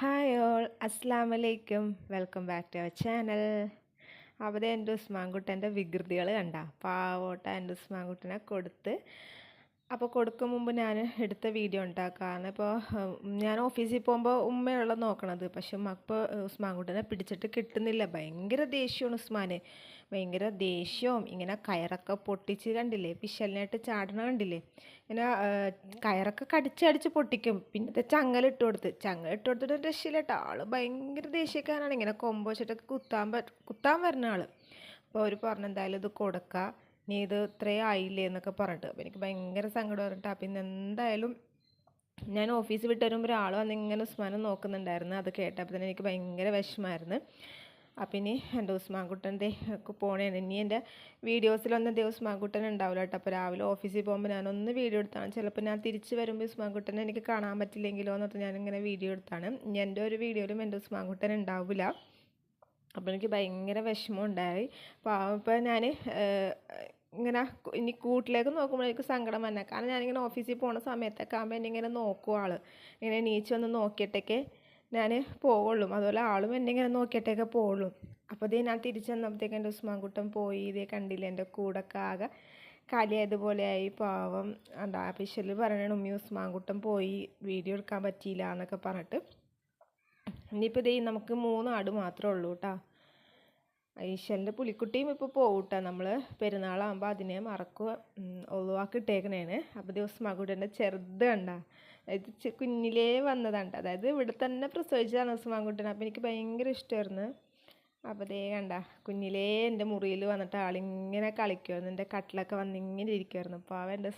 Hi all അസ്സാം വലൈക്കും welcome back to our channel അവിടെ എന്റെ ഉസ്മാൻകുട്ടന്റെ വികൃതികൾ കണ്ട. പാവോട്ട എന്റെ ഉസ്മാൻകുട്ടനെ കൊടുത്ത്. അപ്പോൾ കൊടുക്കും മുമ്പ് ഞാൻ എടുത്ത വീഡിയോ ഉണ്ടാക്കുക കാരണം ഇപ്പോൾ ഞാൻ ഓഫീസിൽ പോകുമ്പോൾ ഉമ്മയുള്ള നോക്കണത്. പക്ഷെ ഇപ്പോൾ ഉസ്മാൻകുട്ടനെ പിടിച്ചിട്ട് കിട്ടുന്നില്ല. ഭയങ്കര ദേഷ്യമാണ് ഉസ്മാന്. ഭയങ്കര ദേഷ്യവും ഇങ്ങനെ കയറൊക്കെ പൊട്ടിച്ച് കണ്ടില്ലേ? പിശലിനായിട്ട് ചാടണ കണ്ടില്ലേ? ഇങ്ങനെ കയറൊക്കെ കടിച്ചടിച്ച് പൊട്ടിക്കും. പിന്നത്തെ ചങ്ങലിട്ട് കൊടുത്ത്. ചങ്ങലിട്ട് കൊടുത്തിട്ട് രക്ഷയില്ല കേട്ടോ ആൾ ഭയങ്കര ദേഷ്യക്കാരാണ് ഇങ്ങനെ കൊമ്പ് വെച്ചിട്ടൊക്കെ കുത്താൻ പറ്റ കുത്താൻ വരുന്ന ആൾ അപ്പോൾ അവർ പറഞ്ഞെന്തായാലും ഇത് കൊടുക്കുക നീ ഇത് ഇത്രയും ആയില്ലേ എന്നൊക്കെ പറഞ്ഞിട്ട്. അപ്പോൾ എനിക്ക് ഭയങ്കര സങ്കടം പറഞ്ഞിട്ട് അപ്പം ഇന്ന് എന്തായാലും ഞാൻ ഓഫീസ് വിട്ട് വരുമ്പോൾ ഒരാൾ വന്ന് ഇങ്ങനെ ഉസ്മാനെ നോക്കുന്നുണ്ടായിരുന്നു. അത് കേട്ടപ്പോൾ തന്നെ എനിക്ക് ഭയങ്കര വിഷമമായിരുന്നു അപ്പം ഇനി എന്റെ ഉസ്മാൻകുട്ടന്റെ ഒക്കെ പോണേണ്. ഇനി എന്റെ വീഡിയോസിലൊന്നും ദേ ഉസ്മാൻകുട്ടൻ ഉണ്ടാവില്ല കേട്ടോ അപ്പോൾ രാവിലെ ഓഫീസിൽ പോകുമ്പോൾ ഞാനൊന്ന് വീഡിയോ എടുത്താണ്. ചിലപ്പോൾ ഞാൻ തിരിച്ച് വരുമ്പോൾ ഉസ്മാൻകുട്ടനെ എനിക്ക് കാണാൻ പറ്റില്ലെങ്കിലോ എന്നിട്ട് ഞാനിങ്ങനെ വീഡിയോ എടുത്താണ്. എന്റെ ഒരു വീഡിയോയിലും എന്റെ ഉസ്മാൻകുട്ടൻ ഉണ്ടാവില്ല അപ്പോൾ എനിക്ക് ഭയങ്കര വിഷമം ഉണ്ടായി. അപ്പോൾ ഇപ്പോൾ ഞാൻ ഇങ്ങനെ ഇനി കൂട്ടിലേക്ക് നോക്കുമ്പോൾ എനിക്ക് സങ്കടം വന്നെ. കാരണം ഞാനിങ്ങനെ ഓഫീസിൽ പോണ സമയത്തൊക്കെ ആകുമ്പോൾ എന്നെ ഇങ്ങനെ നോക്കും ആൾ ഇങ്ങനെ നീച്ച് വന്ന് നോക്കിയിട്ടൊക്കെ ഞാൻ പോവുള്ളൂ. അതുപോലെ ആളും എന്നെ ഇങ്ങനെ നോക്കിയിട്ടൊക്കെ പോവുള്ളൂ. അപ്പോൾ ഇതേ ഞാൻ തിരിച്ചു വന്നപ്പോഴത്തേക്ക് എന്റെ ഉസ്മാൻകുട്ടൻ പോയി. ഇതേ കണ്ടില്ല എന്റെ കൂടൊക്കെ ആകെ കാലിയായതുപോലെയായി പാവം. എന്താ അഫീഷ്യൽ പറയണ ഉമ്മി ഉസ്മാൻകുട്ടൻ പോയി. വീഡിയോ എടുക്കാൻ പറ്റിയില്ല എന്നൊക്കെ പറഞ്ഞിട്ട്. ഇനിയിപ്പോൾ ഇതേ നമുക്ക് മൂന്ന് ആട് മാത്രമേ ഉള്ളൂ കേട്ടോ ഈശ്വരന്റെ പുലിക്കുട്ടിയും ഇപ്പോൾ പോകട്ടെ നമ്മൾ പെരുന്നാളാകുമ്പോൾ അതിനെ മറക്കുക ഒഴിവാക്കി ഇട്ടേക്കണേണ് അപ്പോൾ ദിവസം മകുടന്റെ ചെറുത് കണ്ട. ഇത് കുഞ്ഞിലേ വന്നതാണ് അതായത് ഇവിടെ തന്നെ പ്രസവിച്ചതാണ് ഉസ്മാൻകുട്ടൻ അപ്പോൾ എനിക്ക് ഭയങ്കര ഇഷ്ടമായിരുന്നു അപ്പോൾ ദേ കണ്ട കുഞ്ഞിലേ എന്റെ മുറിയിൽ വന്നിട്ട് ആളിങ്ങനെ കളിക്കുമായിരുന്നു എന്റെ കട്ടിലൊക്കെ വന്നിങ്ങനെ ഇരിക്കുമായിരുന്നു അപ്പോൾ അവൻ എന്റെ